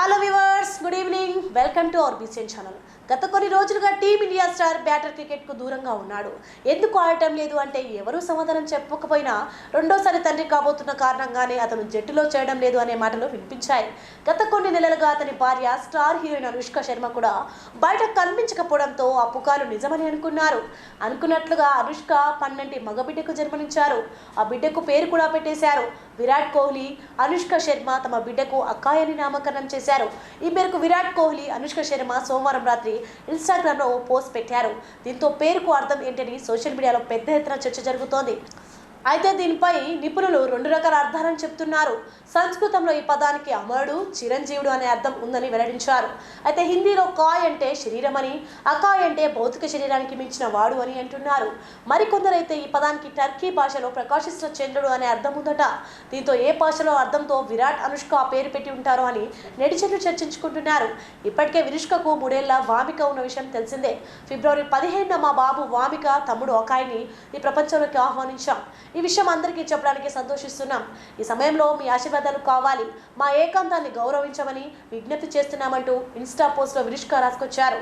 Hello viewers, good evening. Welcome to our BCN channel. గత కొన్ని రోజులుగా టీమిండియా స్టార్ బ్యాటర్ క్రికెట్కు దూరంగా ఉన్నాడు. ఎందుకు ఆడటం లేదు అంటే ఎవరూ సమాధానం చెప్పకపోయినా రెండోసారి తండ్రి కాబోతున్న కారణంగానే అతను జట్టులో చేయడం లేదు అనే మాటలు వినిపించాయి. గత కొన్ని నెలలుగా అతని భార్య స్టార్ హీరోయిన్ అనుష్క శర్మ కూడా బయట కనిపించకపోవడంతో ఆ పుకారు నిజమని అనుకున్నారు. అనుకున్నట్లుగా అనుష్క పన్నెంటి మగబిడ్డకు జన్మనిచ్చారు. ఆ బిడ్డకు పేరు కూడా పెట్టేశారు. విరాట్ కోహ్లీ అనుష్క శర్మ తమ బిడ్డకు అక్కాయని అని నామకరణం చేశారు. ఈ మేరకు విరాట్ కోహ్లీ అనుష్క శర్మ సోమవారం రాత్రి ఇన్స్టాగ్రామ్లో ఓ పోస్ట్ పెట్టారు. దీంతో పేరుకు అర్థం ఏంటని సోషల్ మీడియాలో పెద్ద ఎత్తున చర్చ జరుగుతోంది. అయితే దీనిపై నిపుణులు రెండు రకాల అర్థాలను చెప్తున్నారు. సంస్కృతంలో ఈ పదానికి అమరుడు చిరంజీవుడు అనే అర్థం ఉందని వెల్లడించారు. అయితే హిందీలో కాయ్ అంటే శరీరం అని అకాయ్ అంటే భౌతిక శరీరానికి మించిన వాడు అని అంటున్నారు. మరికొందరైతే ఈ పదానికి టర్కీ భాషలో ప్రకాశిస్తున్న చంద్రుడు అనే అర్థం ఉందట. దీంతో ఏ భాషలో అర్థంతో విరాట్ అనుష్క ఆ పేరు పెట్టి ఉంటారో అని నెటిజన్లు చర్చించుకుంటున్నారు. ఇప్పటికే వినుష్కకు మూడేళ్ళ వామిక ఉన్న విషయం తెలిసిందే. ఫిబ్రవరి పదిహేనున మా బాబు వామిక తమ్ముడు అకాయ్ని ఈ ప్రపంచంలోకి ఆహ్వానించాం. ఈ విషయం అందరికీ చెప్పడానికి సంతోషిస్తున్నాం. ఈ సమయంలో మీ ఆశీర్వాదాలు కావాలి. మా ఏకాంతాన్ని గౌరవించమని విజ్ఞప్తి చేస్తున్నామంటూ ఇన్స్టా పోస్ట్లో విరుష్క రాసుకొచ్చారు.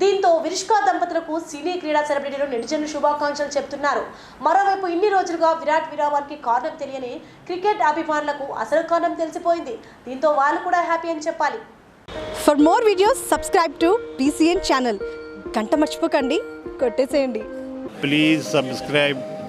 దీంతో విరుష్క దంపతులకు సినీ క్రీడా సెలబ్రిటీలు నెటిజన్లు శుభాకాంక్షలు చెప్తున్నారు. మరోవైపు ఇన్ని రోజులుగా విరాట్ విరామానికి కారణం తెలియని క్రికెట్ అభిమానులకు అసలు కారణం తెలిసిపోయింది. దీంతో వాళ్ళు కూడా హ్యాపీ అని చెప్పాలి. For more videos subscribe to BCN channel గంట మర్చిపోకండి. కొట్టేసేయండి. Please subscribe